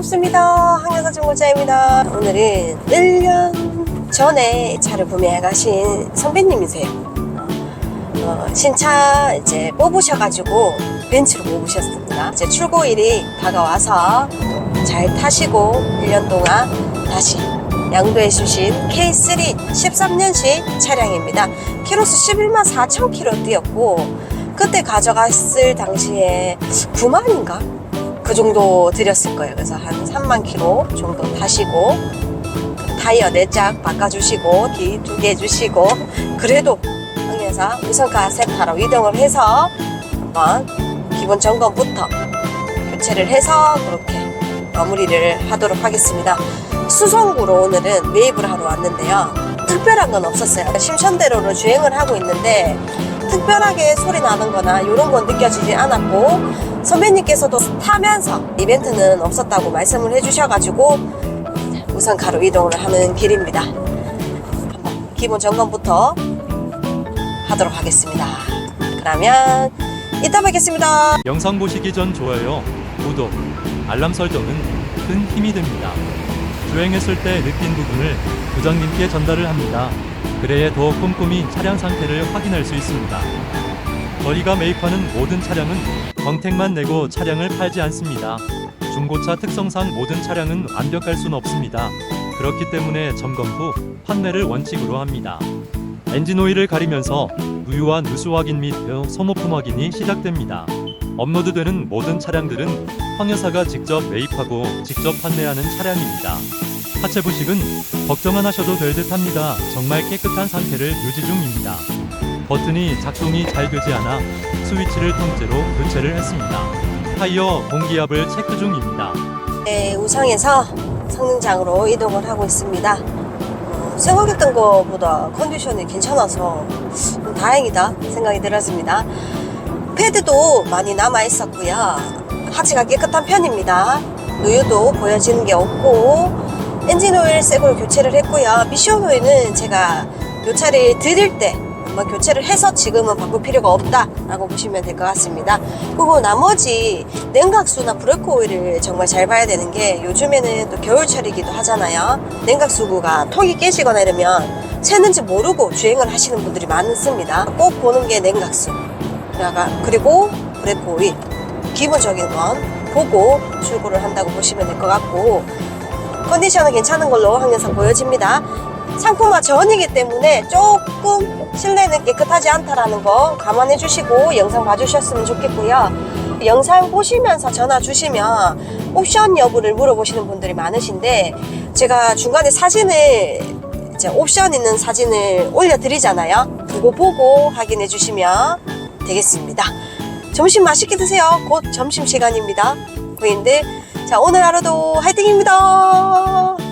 반갑습니다. 항해사 중고자입니다. 오늘은 1년 전에 차를 구매해 가신 선배님이세요. 어, 신차 이제 뽑으셔가지고 벤츠로 뽑으셨습니다. 이제 출고일이 다가와서 잘 타시고 1년 동안 다시 양도해 주신 K3 13년식 차량입니다. 키로수 11만 4천 킬로 뛰었고 그때 가져갔을 당시에 9만인가? 그 정도 드렸을 거예요. 그래서 한 3만 킬로 정도 타시고 타이어 4짝 바꿔주시고 뒤 두 개 주시고 그래도 항해사 우선가 세타로 이동을 해서 한번 기본 점검부터 교체를 해서 그렇게 마무리를 하도록 하겠습니다. 수성구로 오늘은 매입을 하러 왔는데요. 특별한 건 없었어요. 심천대로로 주행을 하고 있는데 특별하게 소리 나는 거나 이런 건 느껴지지 않았고 선배님께서도 타면서 이벤트는 없었다고 말씀을 해주셔가지고 우선 가로 이동을 하는 길입니다. 기본 점검부터 하도록 하겠습니다. 그러면 이따 뵙겠습니다. 영상 보시기 전 좋아요, 구독, 알람 설정은 큰 힘이 됩니다. 주행했을 때 느낀 부분을 부장님께 전달을 합니다. 그래야 더 꼼꼼히 차량 상태를 확인할 수 있습니다. 저희가 매입하는 모든 차량은 광택만 내고 차량을 팔지 않습니다. 중고차 특성상 모든 차량은 완벽할 수는 없습니다. 그렇기 때문에 점검 후 판매를 원칙으로 합니다. 엔진 오일을 가리면서 누유와 누수 확인 및 소모품 확인이 시작됩니다. 업로드되는 모든 차량들은 황여사가 직접 매입하고 직접 판매하는 차량입니다. 하체 부식은 걱정 안 하셔도 될 듯합니다. 정말 깨끗한 상태를 유지 중입니다. 버튼이 작동이 잘 되지 않아 스위치를 통째로 교체를 했습니다. 타이어 공기압을 체크 중입니다. 네, 우상에서 성능장으로 이동을 하고 있습니다. 어, 생각했던 것보다 컨디션이 괜찮아서 좀 다행이다 생각이 들었습니다. 패드도 많이 남아 있었고요. 하체가 깨끗한 편입니다. 누유도 보여지는 게 없고 엔진 오일 새거로 교체를 했고요. 미션 오일은 제가 요 차를 드릴 때 한번 교체를 해서 지금은 바꿀 필요가 없다라고 보시면 될 것 같습니다. 그리고 나머지 냉각수나 브레이크 오일을 정말 잘 봐야 되는 게 요즘에는 또 겨울철이기도 하잖아요. 냉각수구가 통이 깨지거나 이러면 새는지 모르고 주행을 하시는 분들이 많습니다. 꼭 보는 게 냉각수. 그리고 브레이크 오일. 기본적인 건 보고 출고를 한다고 보시면 될 것 같고 컨디션은 괜찮은 걸로 항상 보여집니다. 상품화 전이기 때문에 조금 실내는 깨끗하지 않다라는 거 감안해 주시고 영상 봐주셨으면 좋겠고요. 영상 보시면서 전화 주시면 옵션 여부를 물어보시는 분들이 많으신데 제가 중간에 사진을 옵션 있는 사진을 올려드리잖아요. 그거 보고 확인해 주시면 되겠습니다. 점심 맛있게 드세요. 곧 점심 시간입니다. 고객님들. 자, 오늘 하루도 화이팅입니다.